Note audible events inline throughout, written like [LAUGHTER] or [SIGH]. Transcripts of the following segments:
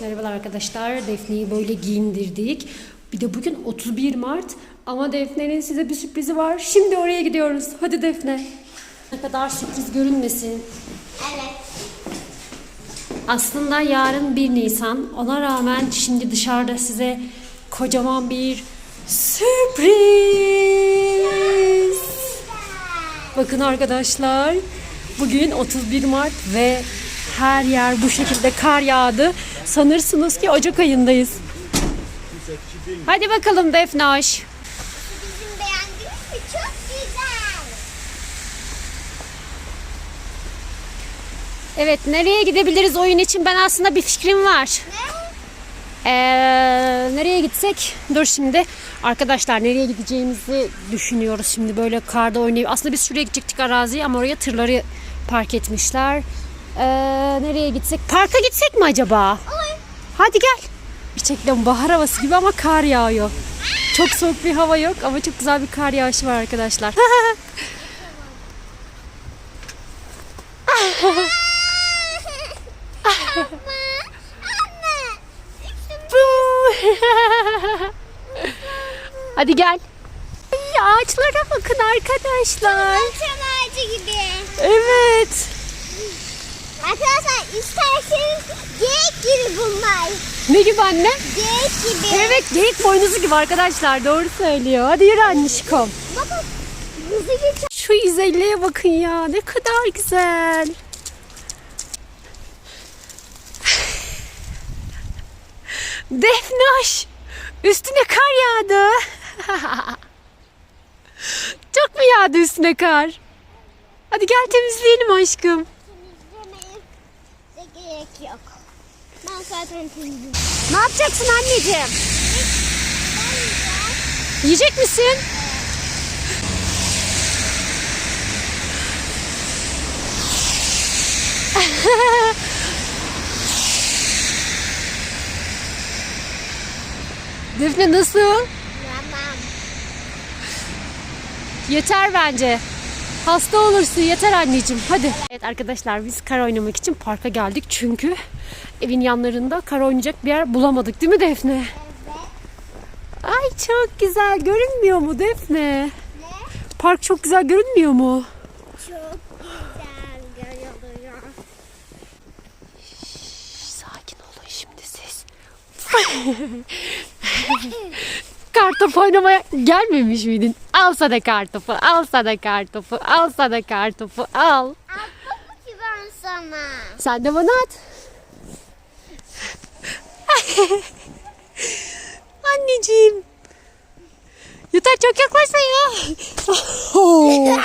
Merhabalar arkadaşlar. Defne'yi böyle giyindirdik. Bir de bugün 31 Mart ama Defne'nin size bir sürprizi var. Şimdi oraya gidiyoruz. Hadi Defne. Ne kadar sürpriz görünmesin. Evet. Aslında yarın 1 Nisan. Ona rağmen şimdi dışarıda size kocaman bir sürpriz. Bakın arkadaşlar. Bugün 31 Mart ve her yer bu şekilde kar yağdı. Sanırsınız ki Ocak ayındayız. Hadi bakalım Defnoş. Bizim beğendiniz mi? Çok güzel. Evet nereye gidebiliriz oyun için ben aslında bir fikrim var. Ne? Ee, nereye gitsek? Dur şimdi. Arkadaşlar nereye gideceğimizi düşünüyoruz şimdi böyle karda oynayıp. Aslında biz şuraya gidecektik araziye ama oraya tırları park etmişler. Ee, nereye gitsek? Parka gitsek mi acaba? Olur. Hadi gel. Gerçekten bahar havası gibi ama kar yağıyor. Çok soğuk bir hava yok ama çok güzel bir kar yağışı var arkadaşlar. [LAUGHS] Hadi gel. Ay, ağaçlara bakın arkadaşlar. Çam ağacı gibi. Evet. Arkadaşlar isterseniz geyik gibi bunlar. Ne gibi anne? Geyik gibi. Evet geyik boynuzu gibi arkadaşlar doğru söylüyor. Hadi yürü annişkom. Bakın. Şu yüzeyliğe bakın ya ne kadar güzel. [LAUGHS] Defnoş üstüne kar yağdı. [LAUGHS] Çok mu yağdı üstüne kar? Hadi gel temizleyelim aşkım. Gerek yok. Ben zaten temizim. Ne yapacaksın anneciğim? Yiyecek misin? [LAUGHS] Defne nasıl? Tamam. Yeter bence. Hasta olursun yeter anneciğim hadi. Evet arkadaşlar biz kar oynamak için parka geldik çünkü evin yanlarında kar oynayacak bir yer bulamadık değil mi Defne? Evet. Ay çok güzel görünmüyor mu Defne? Ne? Park çok güzel görünmüyor mu? Çok güzel görünüyor. Sakin olun şimdi siz. [LAUGHS] kartopu oynamaya gelmemiş miydin? Al sana kartopu, al sana kartopu, al sana kartopu, al. Atlamak ki ben sana. Sen de bana at. [LAUGHS] Anneciğim. Yeter çok yaklaşma ya. Oo.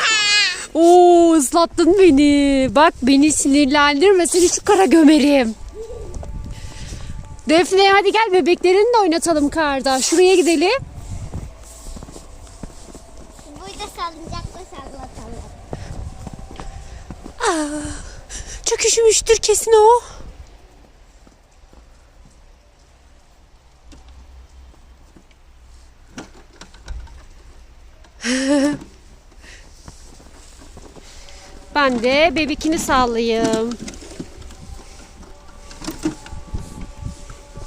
[LAUGHS] Oo, ıslattın beni. Bak beni sinirlendirme seni şu kara gömerim. Defne hadi gel bebeklerini de oynatalım karda. Şuraya gidelim. Burada salıncakla sallatalım. Çok üşümüştür kesin o. [LAUGHS] Ben de bebekini sallayayım.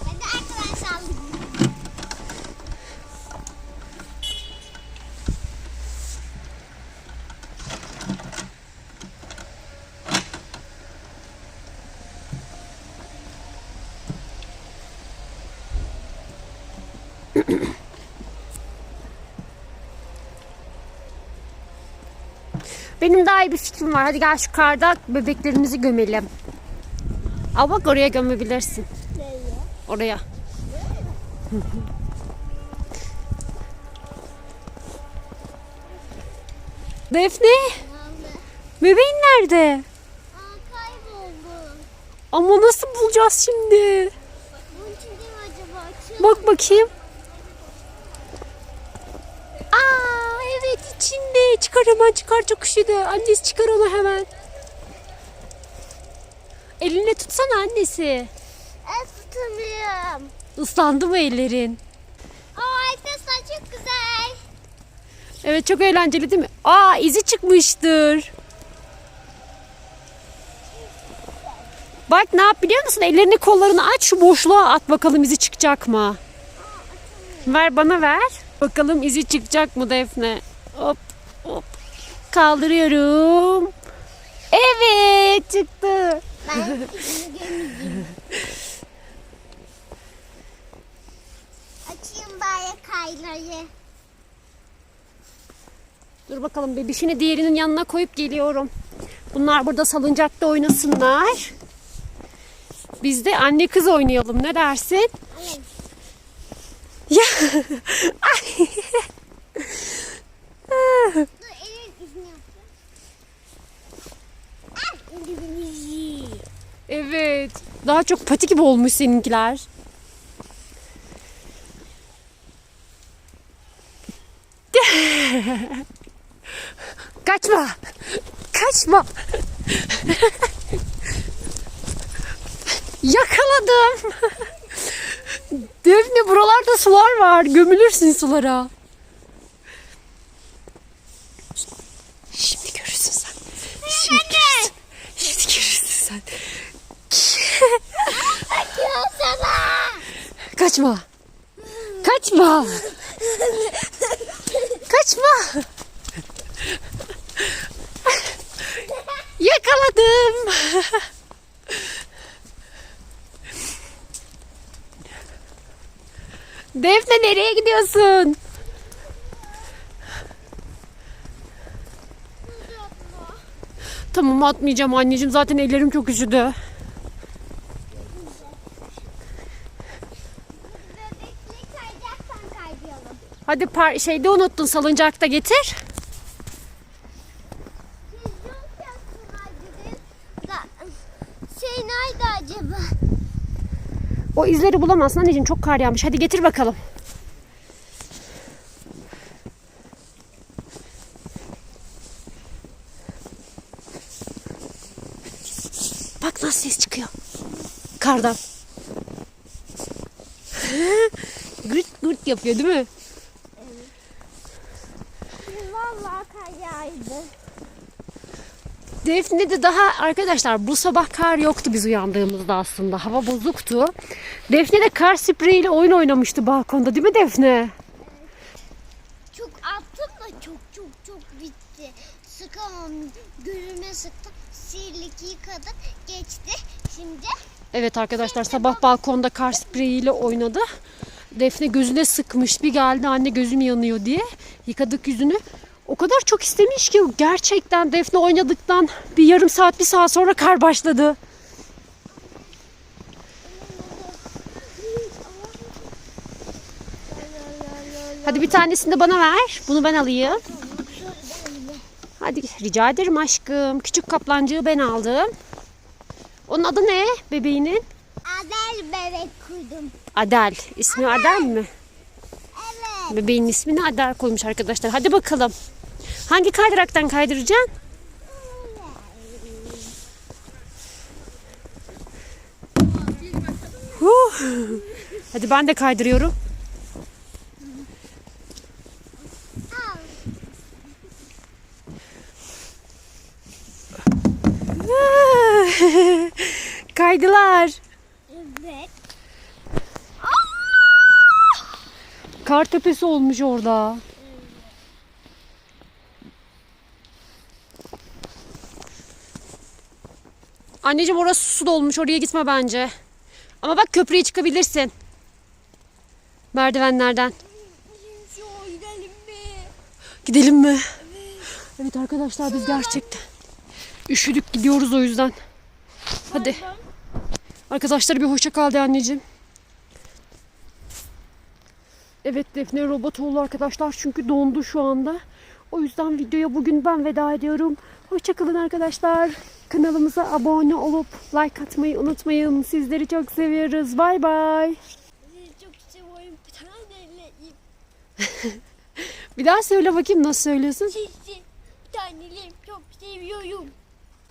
Hadi arkadaşlar. Benim daha iyi bir fikrim var. Hadi gel şu karda bebeklerimizi gömelim. Al bak oraya gömebilirsin. Nereye? Oraya. [LAUGHS] Defne, bebeğin nerede? Aa kayboldu. Ama nasıl bulacağız şimdi? Bak bakayım. Aa evet içinde. Çıkar hemen çıkar çok üşüdü. Annesi çıkar onu hemen. Eline tutsana annesi. Evet tutamıyorum. Islandı mı ellerin? Aa arkadaşlar çok güzel. Evet çok eğlenceli değil mi? Aa izi çıkmıştır. Bak ne yap biliyor musun? Ellerini kollarını aç şu boşluğa at bakalım izi çıkacak mı? Ver bana ver. Bakalım izi çıkacak mı Defne? Hop. Kaldırıyorum. Evet çıktı. Ben. [LAUGHS] Açayım bari kayları. Dur bakalım bebişini diğerinin yanına koyup geliyorum. Bunlar burada salıncakta oynasınlar. Biz de anne kız oynayalım. Ne dersin? Hayır. Ya. [LAUGHS] Evet. Daha çok pati gibi olmuş seninkiler. [LAUGHS] Kaçma. Kaçma. [LAUGHS] Yakaladım. Defne buralarda sular var. Gömülürsün sulara. Şimdi görürsün sen. Şimdi görürsün. Şimdi görürsün sen. Açıyor sana. Kaçma. Kaçma. Kaçma. Yakaladım. Defne nereye gidiyorsun? Tamam atmayacağım anneciğim zaten ellerim çok üşüdü. Hadi par şeyde unuttun salıncakta getir. Şey nerede acaba? O izleri bulamazsın anneciğim çok kar yağmış. Hadi getir bakalım. Bak nasıl ses çıkıyor. Kardan. [LAUGHS] gırt gırt yapıyor değil mi? Vallahi kar yağdı. Defne de daha arkadaşlar bu sabah kar yoktu biz uyandığımızda aslında. Hava bozuktu. Defne de kar spreyiyle oyun oynamıştı balkonda değil mi Defne? Çok attım da çok çok çok bitti. Sıkamam. Gözüme sıktım. Sihirlik yıkadık. Geçti. Şimdi Evet arkadaşlar sabah balkonda kar spreyiyle oynadı. Defne gözüne sıkmış. Bir geldi anne gözüm yanıyor diye. Yıkadık yüzünü. O kadar çok istemiş ki gerçekten Defne oynadıktan bir yarım saat bir saat sonra kar başladı. Hadi bir tanesini de bana ver. Bunu ben alayım. Hadi rica ederim aşkım. Küçük kaplancığı ben aldım. Onun adı ne bebeğinin? Adel bebek kurdum. Adel. İsmi Adel mi? Evet. Bebeğin ismini Adel koymuş arkadaşlar. Hadi bakalım. Hangi kaydıraktan kaydıracaksın? Huh. Hadi ben de kaydırıyorum. [LAUGHS] Kaydılar. Evet. Kar tepesi olmuş orada. Anneciğim orası su dolmuş. Oraya gitme bence. Ama bak köprüye çıkabilirsin. Merdivenlerden. Gidelim mi? Gidelim mi? Evet arkadaşlar biz gerçekten üşüdük gidiyoruz o yüzden. Hadi. Arkadaşlar bir hoşça kal de anneciğim. Evet Defne robot oldu arkadaşlar çünkü dondu şu anda. O yüzden videoya bugün ben veda ediyorum. Hoşçakalın arkadaşlar. Kanalımıza abone olup like atmayı unutmayın. Sizleri çok seviyoruz. Bay bay. Çok seviyorum. Bir daha söyle bakayım nasıl söylüyorsun? Sizi bir taneyle çok seviyorum.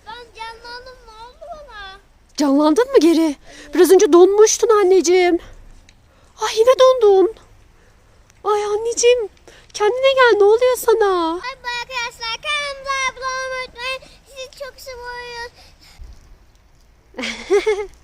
Ben canlandım ne oldu bana? Canlandın mı geri? Biraz önce donmuştun anneciğim. Ay yine dondun. Ay anneciğim kendine gel ne oluyor sana? Ay bu arkadaşlar kanalımıza abone olmayı unutmayın. Sizi çok seviyoruz.